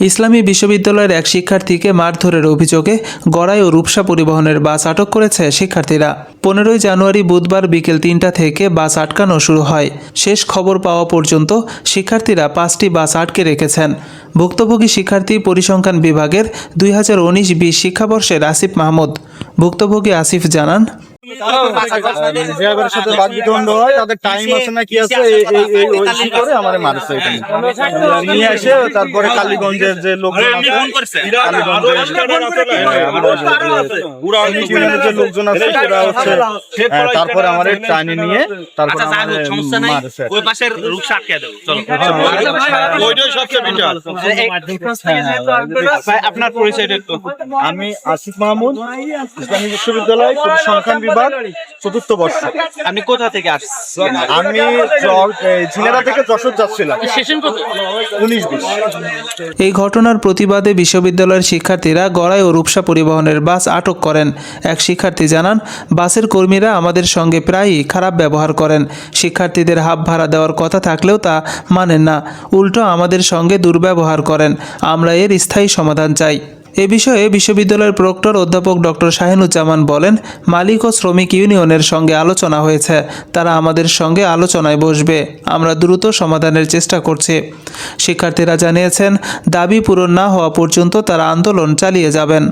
ইসলামী বিশ্ববিদ্যালয়ের এক শিক্ষার্থীকে মারধরের অভিযোগে গড়াই ও রূপসা পরিবহনের বাস আটক করেছে শিক্ষার্থীরা। পনেরোই জানুয়ারি বুধবার বিকেল তিনটা থেকে বাস আটকানো শুরু হয়। শেষ খবর পাওয়া পর্যন্ত শিক্ষার্থীরা পাঁচটি বাস আটকে রেখেছেন। ভুক্তভোগী শিক্ষার্থী পরিসংখ্যান বিভাগের দুই হাজার উনিশ বিশ শিক্ষাবর্ষের আসিফ মাহমুদ। ভুক্তভোগী আসিফ জানান ড্রাইভারের সাথে বাকবিতণ্ড হয় তাদের টাইম আছে না কি আছে এই এই এই ওই করে আমারে মারছে এখানে নিয়ে। এসে তারপরে কালীগঞ্জের যে লোকজন আছে কালীগঞ্জের যে লোকজন আছে ওরা হচ্ছে হ্যাঁ, তারপরে আমারে টাইনে নিয়ে তারপরে আচ্ছা আমারে যাক সমস্যা নাই। মারছে। ওই পাশের রুকসা আটকে দাও চলো। ওইটাই সবচেয়ে বিটার আপনার পরিচয়টা আমি আসিফ মাহমুদ ইসলামী বিশ্ববিদ্যালয় পরিসংখ্যান বিভাগ। চতুর্থ বর্ষ। আপনি কোথা থেকে আসছেন? আমি থেকে যশোর যাচ্ছিলাম। উনিশ বিশ। এই ঘটনার প্রতিবাদে বিশ্ববিদ্যালয়ের শিক্ষার্থীরা গড়াই ও রূপসা পরিবহনের বাস আটক করেন। এক শিক্ষার্থী জানান বাসের কর্মীরা আমাদের সঙ্গে প্রায়ই খারাপ ব্যবহার করেন। শিক্ষার্থীদের হাফ ভাড়া দেওয়ার কথা থাকলেও তা মানেন না। উল্টো আমাদের সঙ্গে দুর্ব্যবহার করেন। আমরা এর স্থায়ী সমাধান চাই। এ বিষয়ে বিশ্ববিদ্যালয়ের প্রক্টর অধ্যাপক ডক্টর শাহিনুজ্জামান বলেন, মালিক ও শ্রমিক ইউনিয়নের সঙ্গে আলোচনা হয়েছে, তারা আমাদের সঙ্গে আলোচনায় বসবে, আমরা দ্রুত সমাধানের চেষ্টা করছি। শিক্ষার্থীরা জানিয়েছেন, দাবি পূরণ না হওয়া পর্যন্ত তারা আন্দোলন চালিয়ে যাবেন।